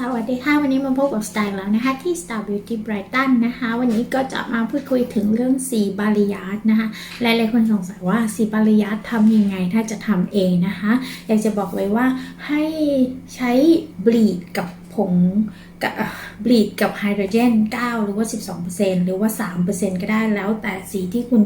สวัสดีค่ะ วันนี้มาพบกับสไตล์แล้วนะคะ ที่ Star Beauty Brighton นะคะ วันนี้ก็จะมาพูดคุยถึงเรื่องสีบาลิยาตนะคะหลายๆคนสงสัยว่าสีบาลิยาตทำยังไงถ้าจะทำเองนะคะ อยากจะบอกไว้ว่าให้ใช้บลีดกับ ผงกับบลีดกับไฮโดรเจน 9 หรือว่า 12%หรือว่า 3%ก็ได้แล้วแต่สีที่คุณ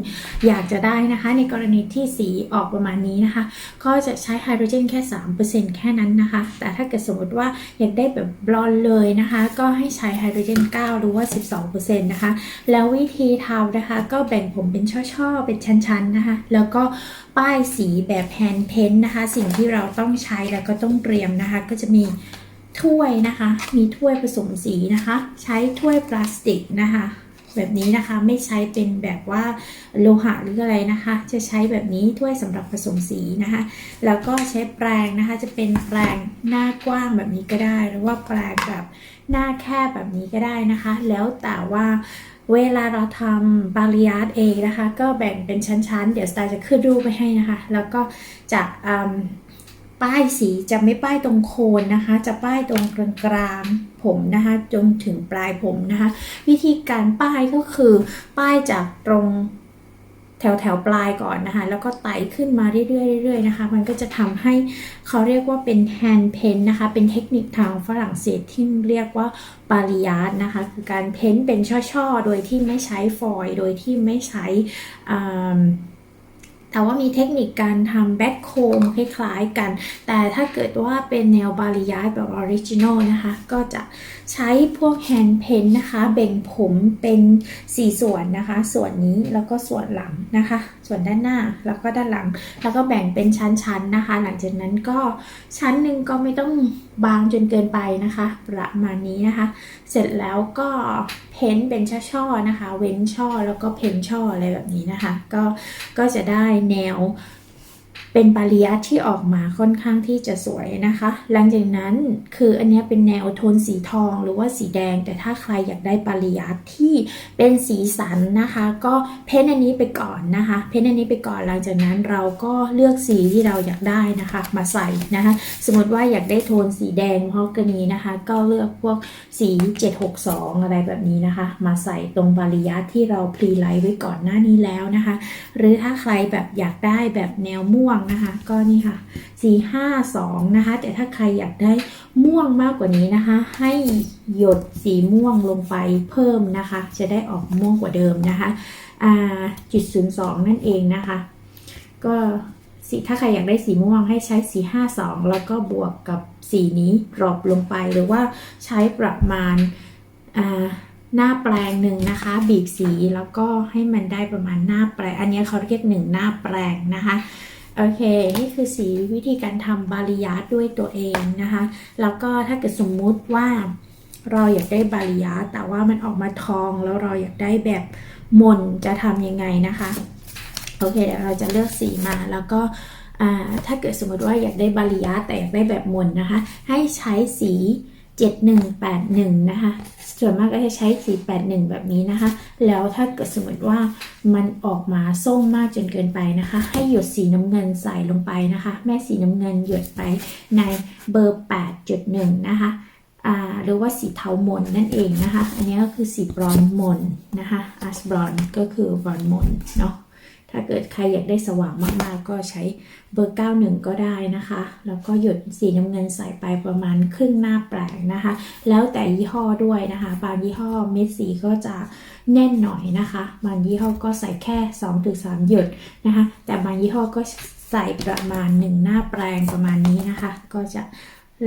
อยากจะได้นะคะ ในกรณีที่สีออกประมาณนี้นะคะ ก็จะใช้ไฮโดรเจนแค่ 3%แค่นั้นนะคะ แต่ถ้าเกิดสมมติว่าอยากได้แบบบลอนเลยนะคะ ก็ให้ใช้ไฮโดรเจน 9 หรือว่า 12%นะคะ แล้ววิธีทำนะคะ ก็แบ่งผมเป็นช่อๆ เป็นชั้นๆนะคะ แล้วก็ป้ายสีแบบแฮนด์เพนนะคะ สิ่งที่เราต้องใช้แล้วก็ต้องเตรียมนะคะ ก็จะมี ถ้วยนะคะ มีถ้วยผสมสีนะคะ ใช้ถ้วยพลาสติกนะคะ แบบนี้นะคะไม่ใช้เป็นแบบว่าโลหะหรืออะไรนะคะ จะใช้แบบนี้ถ้วยสำหรับผสมสีนะคะ แล้วก็ใช้แปรงนะคะ จะเป็นแปรงหน้ากว้างแบบนี้ก็ได้ หรือว่าแปรงแบบหน้าแคบแบบนี้ก็ได้นะคะ แล้วแต่ว่าเวลาเราทำบาริยาร์ดเองนะคะ ก็แบ่งเป็นชั้นๆ เดี๋ยวสตาร์จะขึ้นรูปไปให้นะคะ แล้วก็จะ ป้ายสีจะไม่ป้ายตรงโคนนะคะ จะป้ายตรงกลางๆผมนะคะจนถึงปลายผมนะคะ วิธีการป้ายก็คือ ป้ายจากตรงแถวแถวปลายก่อนนะคะ แล้วก็ไต่ขึ้นมาเรื่อยๆเรื่อยๆนะคะ มันก็จะทำให้เขาเรียกว่าเป็นแฮนด์เพนนะคะ เป็นเทคนิคทางฝรั่งเศสที่เรียกว่าปาริยาร์ดนะคะ คือการเพ้นท์เป็นช่อๆ โดยที่ไม่ใช้ฟอยล์โดยที่ไม่ใช้อ่า แต่ว่ามีเทคนิคการทำแบ็คโคมคล้ายๆกัน แต่ถ้าเกิดว่าเป็นแนวบาริยาสแบบออริจินอลนะคะ ก็จะใช้พวกแฮนด์เพนนะคะ เบ่งผมเป็น 4 ส่วนนะคะ ส่วนนี้แล้วก็ส่วนหลังนะคะ ส่วนด้านหน้าแล้วก็ด้านหลัง แล้วก็แบ่งเป็นชั้นๆนะคะ หลังจากนั้นก็ชั้นหนึ่งก็ไม่ต้องบางจนเกินไปนะคะ ประมาณนี้นะคะ เสร็จแล้วก็เพ้นท์เป็นช่อๆนะคะ เว้นช่อแล้วก็เพ้นช่ออะไรแบบนี้นะคะ ก็ก็จะได้แนว เป็นปาริยัตที่ออกมาค่อนข้างที่จะสวยนะคะ หลังจากนั้นคืออันนี้เป็นแนวโทนสีทองหรือว่าสีแดง แต่ถ้าใครอยากได้ปาริยัตที่เป็นสีสันนะคะ ก็เพ้นอันนี้ไปก่อนนะคะ เพ้นอันนี้ไปก่อนหลังจากนั้นเราก็เลือกสีที่เราอยากได้นะคะ มาใส่นะคะ สมมติว่าอยากได้โทนสีแดงเพราะกรณีนะคะ ก็เลือกพวกสี 762 อะไรแบบนี้นะคะ มาใส่ตรงบาริยัตที่เราพรีไลท์ไว้ก่อนหน้านี้แล้วนะคะ หรือถ้าใครแบบอยากได้แบบแนวม่วงนะคะ ก็นี่ค่ะ 452 นะคะ แต่ถ้าใครอยากได้ม่วงมากกว่านี้นะคะ ให้หยดสีม่วงลงไปเพิ่มนะคะ จะได้ออกม่วงกว่าเดิมนะคะอ่าจุดศูนย์สองนั่นเองนะคะ ก็สีถ้าใครอยากได้สีม่วงให้ใช้สี52 แล้วก็บวกกับสีนี้ดรอปลงไปหรือว่าใช้ประมาณอ่าหน้าแปลงหนึ่งนะคะ บีบสีแล้วก็ให้มันได้ประมาณหน้าแปลง อันนี้เขาเรียกหนึ่งหน้าแปลงนะคะ โอเค นี่คือสีวิธีการทำบาริยาสด้วยตัวเองนะคะ แล้วก็ถ้าเกิดสมมุติว่าเราอยากได้บาริยาสแต่ว่ามันออกมาทองแล้วเราอยากได้แบบมนจะทำยังไงนะคะ โอเคเดี๋ยวเราจะเลือกสีมาแล้วก็ถ้าเกิดสมมติว่าอยากได้บาริยาสแต่อยากได้แบบมนนะคะ ให้ใช้สี 7181 นะคะ ส่วนมากก็จะใช้สี81 แบบนี้นะคะ แล้วถ้าเกิดสมมติว่ามันออกมาส้มมากจนเกินไปนะคะ ให้หยดสีน้ำเงินใส่ลงไปนะคะ แม่สีน้ำเงินหยดไปในเบอร์ 8.1 นะคะหรือว่าสีเทามนนั่นเองนะคะ อันนี้ก็คือสีบรอนซ์มนนะคะอาสบรอนก็คือบรอนซ์มนเนาะ ถ้าเกิดใครอยากได้สว่างมากๆ ก็ใช้เบอร์ 91 ก็ได้นะคะ แล้วก็หยดสีน้ำเงินใส่ไปประมาณครึ่งหน้าแปลงนะคะ แล้วแต่ยี่ห้อด้วยนะคะ บางยี่ห้อเม็ดสีก็จะแน่นหน่อยนะคะ บางยี่ห้อก็ใส่แค่ 2-3 หยดนะคะ แต่บางยี่ห้อก็ใส่ประมาณ 1 หน้าแปลงประมาณนี้นะคะ ก็จะ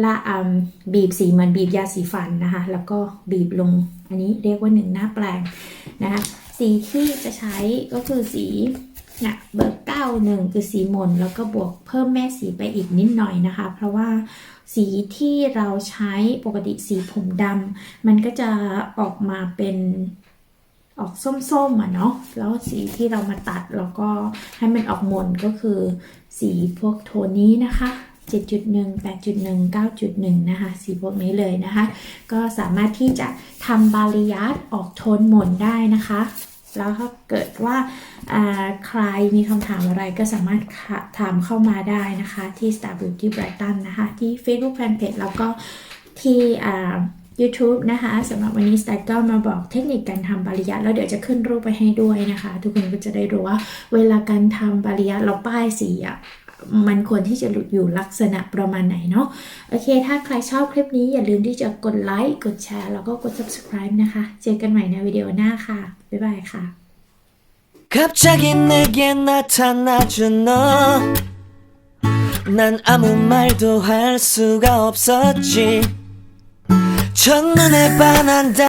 ละอมบีบสีเหมือนบีบยาสีฟันนะคะ แล้วก็บีบลงอันนี้เรียกว่า 1 หน้าแปลงนะคะ สีที่จะใช้ก็คือสี นะเบอร์เก้าหนึ่งคือสีมนแล้วก็บวกเพิ่มแม่สีไปอีกนิดหน่อยนะคะ เพราะว่าสีที่เราใช้ปกติสีผมดำมันก็จะออกมาเป็นออกส้มๆอะเนาะแล้วสีที่เรามาตัดแล้วก็ให้มันออกมนก็คือสีพวกโทนนี้นะคะ7.1 8.1 9.1 นะคะ สีพวกนี้เลยนะคะ ก็สามารถที่จะทำบาริยัตออกโทนหม่นได้นะคะ แล้วถ้าเกิดว่าใครมีคำถามอะไรก็สามารถถามเข้ามาได้นะคะ ที่ Star Beauty Brighton นะคะ ที่ Facebook Fanpage แล้วก็ที่ YouTube นะคะสำหรับวันนี้สไตล์ก็มาบอกเทคนิคการทำบาริยะ แล้วเดี๋ยวจะขึ้นรูปไปให้ด้วยนะคะ ทุกคนก็จะได้รู้ว่าเวลาการทำบาริยะเราป้ายสีอะ มันควรที่จะอยู่ลักษณะประมาณไหนเนาะโอเค ถ้าใครชอบคลิปนี้อย่าลืมที่จะกดไลค์กดแชร์แล้วก็กด subscribe นะคะ เจอกันใหม่ในวิดีโอหน้าค่ะ บ๊ายบายค่ะ 갑자기 내게 나타나준 너 난 아무 말도 할 수가 없었지 첫눈에 반한다